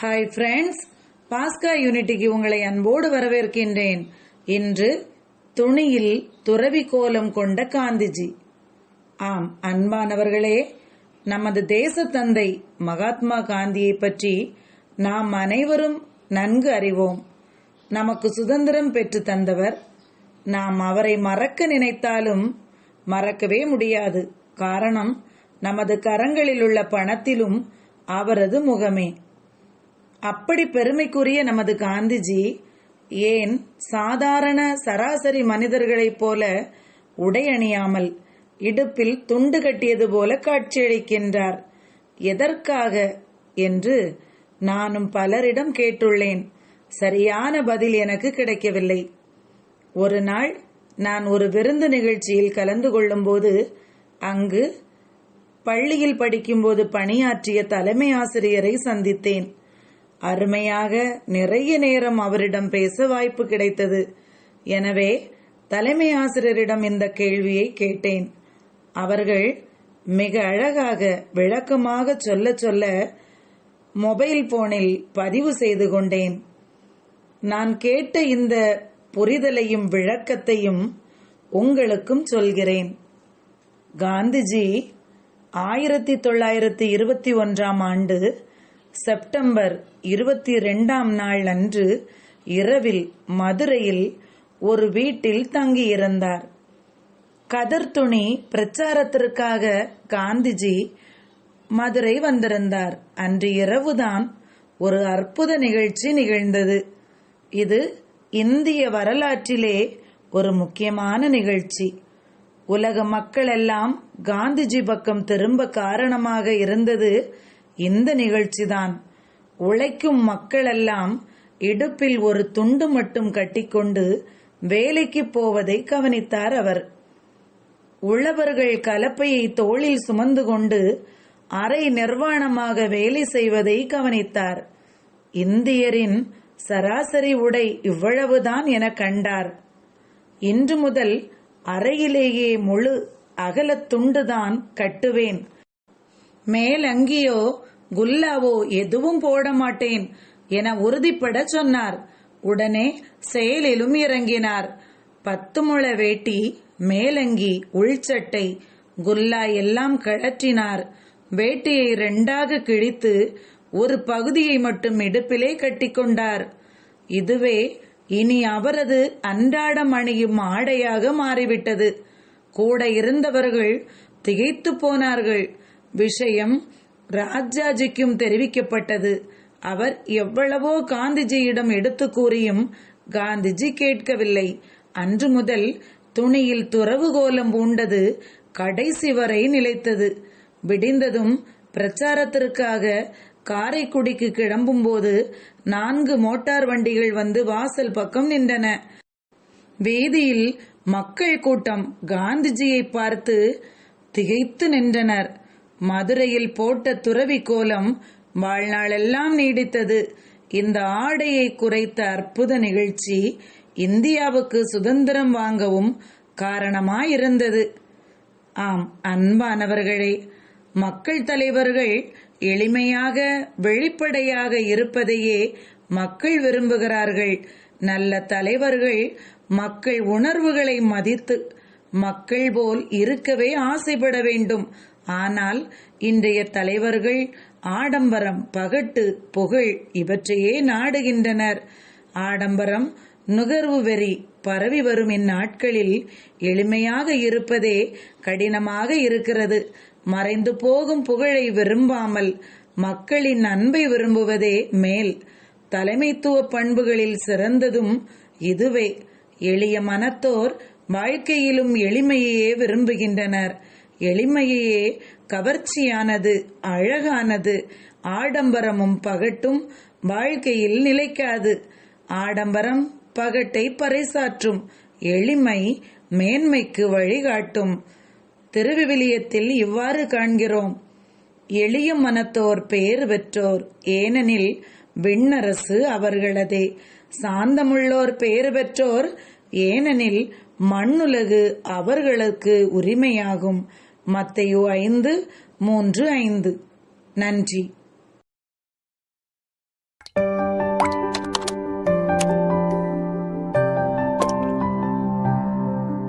Hi friends பாஸ்கா யூனிட்டிக்கு உங்களை அன்போடு வரவேற்கின்றேன். இன்று துணியில் துறவி கோலம் கொண்ட காந்திஜி. ஆம் அன்பானவர்களே நமது தேசத்தந்தை மகாத்மா காந்தியை பற்றி நாம் அனைவரும் நன்கு அறிவோம். நமக்கு சுதந்திரம் பெற்று தந்தவர். நாம் அவரை மறக்க நினைத்தாலும் மறக்கவே முடியாது. காரணம் நமது கரங்களில் உள்ள பணத்திலும் அவரது முகமே. அப்படி பெருமைக்குரிய நமது காந்திஜி ஏன் சாதாரண சராசரி மனிதர்களைப் போல உடை அணியாமல் இடுப்பில் துண்டு கட்டியது போல காட்சியளிக்கின்றார். எதற்காக என்று நானும் பலரிடம் கேட்டுள்ளேன். சரியான பதில் எனக்கு கிடைக்கவில்லை. ஒரு நாள் நான் ஒரு விருந்து நிகழ்ச்சியில் கலந்து கொள்ளும்போது அங்கு பள்ளியில் படிக்கும்போது பணியாற்றிய தலைமை ஆசிரியரை சந்தித்தேன். அருமையாக நிறைய நேரம் அவரிடம் பேச வாய்ப்பு கிடைத்தது. எனவே தலைமை ஆசிரியரிடம் இந்த கேள்வியை கேட்டேன். அவர்கள் மிக அழகாக விளக்கமாக சொல்ல சொல்ல மொபைல் போனில் பதிவு செய்து கொண்டேன். நான் கேட்ட இந்த புரிதலையும் விளக்கத்தையும் உங்களுக்கும் சொல்கிறேன். காந்திஜி ஆயிரத்தி தொள்ளாயிரத்தி இருபத்தி ஒன்றாம் ஆண்டு செப்டம்பர் இருபத்தி ரெண்டாம் நாள் அன்று இரவில் மதுரையில் ஒரு வீட்டில் தங்கியிருந்தார். கதர் துணி பிரச்சாரத்திற்காக காந்திஜி மதுரை வந்திருந்தார். அன்று இரவுதான் ஒரு அற்புத நிகழ்ச்சி நிகழ்ந்தது. இது இந்திய வரலாற்றிலே ஒரு முக்கியமான நிகழ்ச்சி. உலக மக்கள் எல்லாம் காந்திஜி பக்கம் திரும்ப காரணமாக இருந்தது இந்த நிகழ்ச்சிதான். உழைக்கும் மக்களெல்லாம் இடுப்பில் ஒரு துண்டு மட்டும் கட்டிக்கொண்டு வேலைக்கு போவதை கவனித்தார் அவர். உழவர்கள் கலப்பையை தோளில் சுமந்து கொண்டு அரை நிர்வாணமாக வேலை செய்வதை கவனித்தார். இந்தியரின் சராசரி உடை இவ்வளவுதான் என கண்டார். இன்று முதல் அறையிலேயே முழு அகலத் துண்டுதான் மேலங்கியோ குல்லாவோ எதுவும் போட மாட்டேன் என உறுதிப்பட சொன்னார். உடனே செயலிலும் இறங்கினார். பத்து முழ வேட்டி மேலங்கி உள்சட்டை குல்லா எல்லாம் கழற்றினார். வேட்டியை ரெண்டாக கிழித்து ஒரு பகுதியை மட்டும் இடுப்பிலே கட்டிக்கொண்டார். இதுவே இனி அவரது அன்றாடம் அணியும் ஆடையாக மாறிவிட்டது. கூட இருந்தவர்கள் திகைத்து போனார்கள். விஷயம் ராஜாஜிக்கும் தெரிவிக்கப்பட்டது. அவர் எவ்வளவோ காந்திஜியிடம் எடுத்து கூறியும் காந்திஜி கேட்கவில்லை. அன்று முதல் துணியில் துறவு கோலம் பூண்டது கடைசி வரை நிலைத்தது. விடிந்ததும் பிரச்சாரத்திற்காக காரைக்குடிக்கு கிளம்பும்போது நான்கு மோட்டார் வண்டிகள் வந்து வாசல் பக்கம் நின்றன. வீதியில் மக்கள் கூட்டம் காந்திஜியை பார்த்து திகைத்து நின்றனர். மதுரையில் போட்ட துறவி கோலம் வாழ்நாளெல்லாம் நீடித்தது. இந்த ஆடையை குறைத்த அற்புத நிகழ்ச்சி இந்தியாவுக்கு சுதந்திரம் வாங்கவும் காரணமாயிருந்தது. ஆம் அன்பானவர்களே மக்கள் தலைவர்கள் எளிமையாக வெளிப்படையாக இருப்பதையே மக்கள் விரும்புகிறார்கள். நல்ல தலைவர்கள் மக்கள் உணர்வுகளை மதித்து மக்கள் போல் இருக்கவே ஆசைப்பட வேண்டும். ஆனால் இன்றைய தலைவர்கள் ஆடம்பரம் பகட்டு புகழ் இவற்றையே நாடுகின்றனர். ஆடம்பரம் நுகர்வு வெறி பரவி வரும் இந்நாட்களில் எளிமையாக இருப்பதே கடினமாக இருக்கிறது. மறைந்து போகும் புகழை விரும்பாமல் மக்களின் அன்பை விரும்புவதே மேல். தலைமைத்துவ பண்புகளில் சிறந்ததும் இதுவே. எளிய மனத்தோர் வாழ்க்கையிலும் எளிமையையே விரும்புகின்றனர். எளிமையே கவர்ச்சியானது அழகானது. ஆடம்பரமும் பகட்டும் வாழ்க்கையில் நிலைக்காது. ஆடம்பரம் பகட்டை பறைசாற்றும் எளிமை மேன்மைக்கு வழிகாட்டும். திருவிவிலியத்தில் இவ்வாறு காண்கிறோம். எளிய மனத்தோர் பேர் பெற்றோர் ஏனெனில் விண்ணரசு அவர்களதே. சாந்தமுள்ளோர் பெயர் பெற்றோர் ஏனெனில் மண்ணுலகு அவர்களுக்கு உரிமையாகும். மத்தையோ ஐந்து மூன்று ஐந்து. நன்றி.